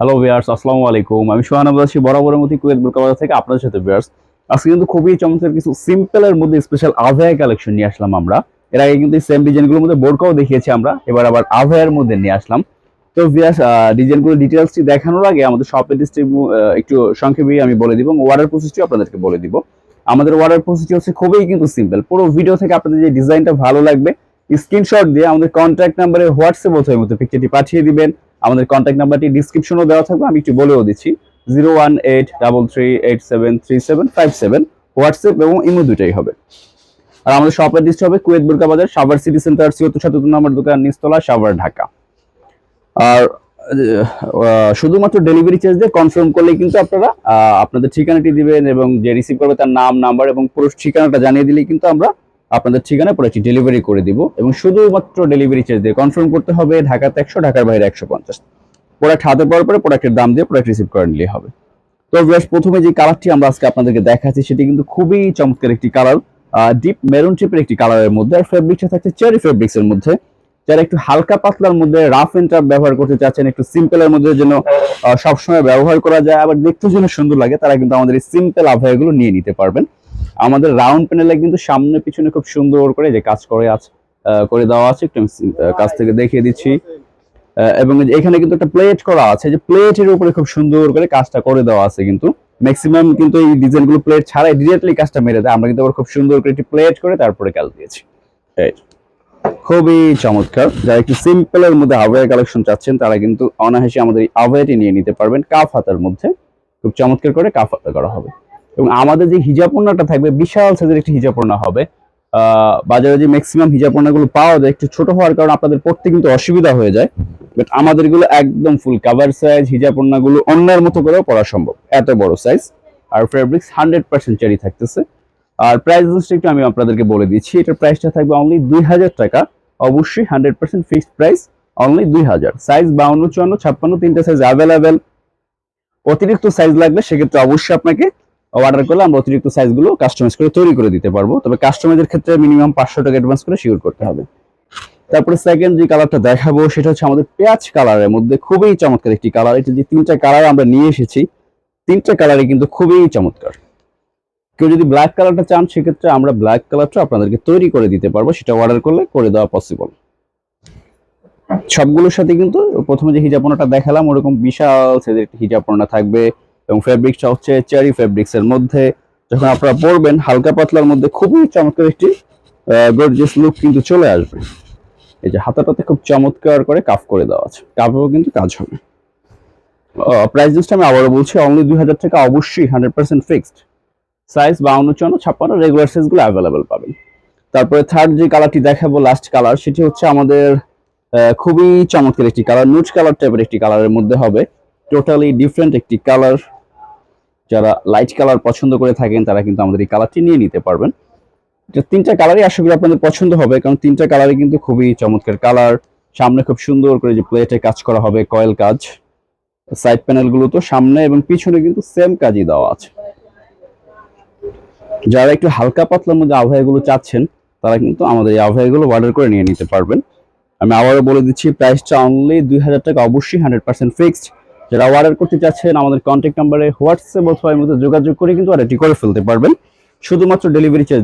Hello viewers আসসালামু আলাইকুম। আমি সোহান আব্বাসী বরাবরের মতো কুয়েত বুরকাবাজার থেকে আপনাদের সাথে ভিয়ার্স আজকে কিন্তু খুবই চমৎকার কিছু সিম্পলের মধ্যে স্পেশাল আভয়া কালেকশন নিয়ে আসলাম আমরা। এর আগে কিন্তু সেম ডিজাইনগুলোর মধ্যে বোরকাও দেখিয়েছি আমরা। এবার আবার আভয়ার মধ্যে নিয়ে আসলাম। তো ভিয়ার্স ডিজাইনগুলো ডিটেলসটি দেখানোর আগে আমাদের শপের ডিস্ট্রিবিউ একটু সংক্ষেপে আমি বলে দিব এবং অর্ডার প্রসেসটি আপনাদেরকে বলে দিব। আমাদের অর্ডার প্রসেসটি হচ্ছে খুবই কিন্তু সিম্পল পুরো ভিডিও থেকে আপনাদের যে ডিজাইনটা ভালো লাগবে স্ক্রিনশট দিয়ে আমাদের কন্ট্যাক্ট নাম্বারে হোয়াটসঅ্যাপ অথবা মতো পিকচারটি পাঠিয়ে দিবেন। আমাদের কন্ট্যাক্ট নাম্বারটি ডিসক্রিপশনও দেওয়া থাকবে, আমি একটু বলেও দিচ্ছি। Zero one eight double three eight seven three seven five seven WhatsApp এবং ইমো দুটাই হবে। আর আমাদের শপের ডিস্ট হবে কুয়েত বুরকা বাজার সাভার সিটি সেন্টার সিওত্তর সাতাত্তর নম্বর দোকান নিস্তলা সাভার ঢাকা আর শুধুমাত্র ডেলিভারি চার্জ দিয়ে কনফার্ম করলেই কিন্তু আপনারা আপনাদের ঠিকানাটি দিবেন এবং যে রিসিভ করবে তার নাম নাম্বার এবং পুরো ঠিকানাটা জানিয়ে দিলেই কিন্তু আমরা আপনাদের ঠিকানায় প্রোডাক্টটি ডেলিভারি করে দিব। এবং শুধুমাত্র ডেলিভারি চার্জ দিয়ে কনফার্ম করতে হবে, ঢাকাতে একশো, ঢাকার বাইরে একশো পঞ্চাশ। প্রোডাক্ট হাতে পাওয়ার পরে প্রোডাক্টের দাম দিয়ে প্রোডাক্ট রিসিভ করে নিলেই হবে। তো ভিউয়ার্স প্রথমে যে কালারটি আমরা আজকে আপনাদেরকে দেখাচ্ছি, সেটি কিন্তু খুবই চমৎকার একটি কালার ডিপ মেরুন টিপের একটি কালারের মধ্যে, আর ফেব্রিকটা থাকছে চেরি ফেব্রিক্স এর মধ্যে। যারা একটু হালকা পাতলার মধ্যে রাফ এন্ড টাফ ব্যবহার করতে চাচ্ছেন, একটু সিম্পলের মধ্যে যেন সবসময় ব্যবহার করা যায়, আবার দেখতে যেন সুন্দর লাগে, তারা কিন্তু আমাদের এই সিম্পল আবহাওয়াগুলো নিয়ে নিতে পারবেন। আমাদের রাউন্ড প্যানেলে কিন্তু সামনে পিছনে খুব সুন্দর করে যে কাজ করে আছে করে দেওয়া আছে, একটু কাছ থেকে দেখিয়ে দিচ্ছি। এবং এখানে কিন্তু একটা প্লেট করা আছে, যে প্লেটের উপরে খুব সুন্দর করে কাজটা করে দেওয়া আছে কিন্তু। ম্যাক্সিমাম কিন্তু এই ডিজাইনগুলো প্লেট ছাড়াই ডিরেক্টলি কাজটা মেরে দেয়। আমরা কিন্তু খুব সুন্দর করে একটি প্লেট করে তারপরে কাজ দিয়েছি। খুবই চমৎকার। যারা একটু সিম্পলের মধ্যে আবহাওয়া কালেকশন চাচ্ছেন, তারা কিন্তু অনায়াসে আমাদের এই আবহাওয়াটি নিয়ে নিতে পারবেন। কাফ হাতার মধ্যে। খুব চমৎকার করে কাফ হাতা করা হবে। এবং আমাদের যে হিজাপন্নাটা থাকবে, বিশাল সাইজের একটি হিজাপন্না হবে। বাজারে যে ম্যাক্সিমাম হিজাপন্নাগুলো পাওয়া যায়, একটু ছোট হওয়ার কারণে আপনাদের পড়তে কিন্তু অসুবিধা হয়ে যায়। বাট আমাদেরগুলো একদম ফুল কাভার সাইজ হিজাপন্নাগুলো অন্যের মতো করেও পড়া সম্ভব। এত বড় সাইজ আর ফেব্রিক্স হান্ড্রেড পার্সেন্ট চারি থাকতেছে। আর প্রাইস একটু আমি আপনাদেরকে বলে দিচ্ছি। এটার প্রাইসটা থাকবে অনলি দুই হাজার টাকা। অবশ্যই hundred percent fixed price only দুই হাজার। সাইজ বাউন্ন, চুয়ান্ন, ছাপ্পান্ন, তিনটা সাইজ অ্যাভেলেবেল অতিরিক্ত সাইজ লাগবে, সেক্ষেত্রে অবশ্যই আপনাকে অর্ডার করলে আমরা অতিরিক্ত সাইজগুলো কাস্টমাইজ করে তৈরি করে দিতে পারব। তবে কাস্টমাইজের ক্ষেত্রে মিনিমাম পাঁচশো টাকা অ্যাডভান্স করে শিওর করতে হবে। তারপরে সেকেন্ড যে কালারটা দেখাবো, সেটা হচ্ছে আমাদের পেঁয়াজ কালারের মধ্যে খুবই চমৎকার একটি কালার এটা যে তিনটা কালার আমরা নিয়ে এসেছি, তিনটা কালারই কিন্তু খুবই চমৎকার। কেউ যদি ব্ল্যাক কালারটা চান, সেক্ষেত্রে আমরা ব্ল্যাক কালারটা আপনাদেরকে তৈরি করে দিতে পারব, সেটা অর্ডার করলে করে দেওয়া পসিবল সবগুলোর সাথে কিন্তু প্রথমে যে হিজাপনাটা দেখালাম, ওরকম বিশাল সাইজের একটি থাকবে। এবং ফেব্রিক্সটা হচ্ছে চেরি ফেব্রিক্স এর মধ্যে। যখন আপনারা পরবেন, হালকা পাতলার মধ্যে খুবই চমৎকার একটি গর্জিয়াস লুক কিন্তু চলে আসবে। এই যে হাতাটাতে খুব চমৎকার করে কাফ করে দেওয়া আছে। কাফেও কিন্তু কাজ হবে। প্রাইস লিস্ট আমি আবারও বলছি অনলি দুই হাজার টাকা অবশ্যই হান্ড্রেড পার্সেন্ট ফিক্সড সাইজ বাউন্ন, চুয়ান্ন, ছাপ্পান্ন রেগুলার সাইজগুলো অ্যাভেলেবেল পাবেন। তারপরে থার্ড যে কালারটি দেখাবো লাস্ট কালার সেটি হচ্ছে আমাদের খুবই চমৎকার একটি কালার নুট কালার টাইপের একটি কালারের মধ্যে হবে। টোটালি ডিফারেন্ট একটি কালার যারা লাইট কালার পছন্দ করে থাকেন, তারা কিন্তু আমাদের এই কালারটি নিয়ে নিতে পারবেন। তিনটা কালারই আশা করি আপনাদের পছন্দ হবে, কারণ তিনটা কালারই কিন্তু খুবই চমৎকার কালার সামনে খুব সুন্দর করে যে প্লেটে কাজ করা হবে কয়েল কাজ। সাইড প্যানেলগুলো তো সামনে এবং পিছনে কিন্তু সেম কাজই দেওয়া আছে। যারা একটু হালকা পাতলার মধ্যে আবহাওয়াগুলো চাচ্ছেন, তারা কিন্তু আমাদের এই আবহাওয়াগুলো অর্ডার করে নিয়ে নিতে পারবেন। আমি আবারও বলে দিচ্ছি প্রাইসটা অনলি দুই হাজার টাকা, অবশ্যই হান্ড্রেড পার্সেন্ট ফিক্সড যারা অর্ডার করতে চাচ্ছেন, আমাদের কন্ট্যাক্ট নাম্বারে হোয়াটসঅ্যাপ অথবা মধ্যে যোগাযোগ করে কিন্তু অর্ডারটি করে ফেলতে পারবেন। শুধুমাত্র ডেলিভারি চার্জ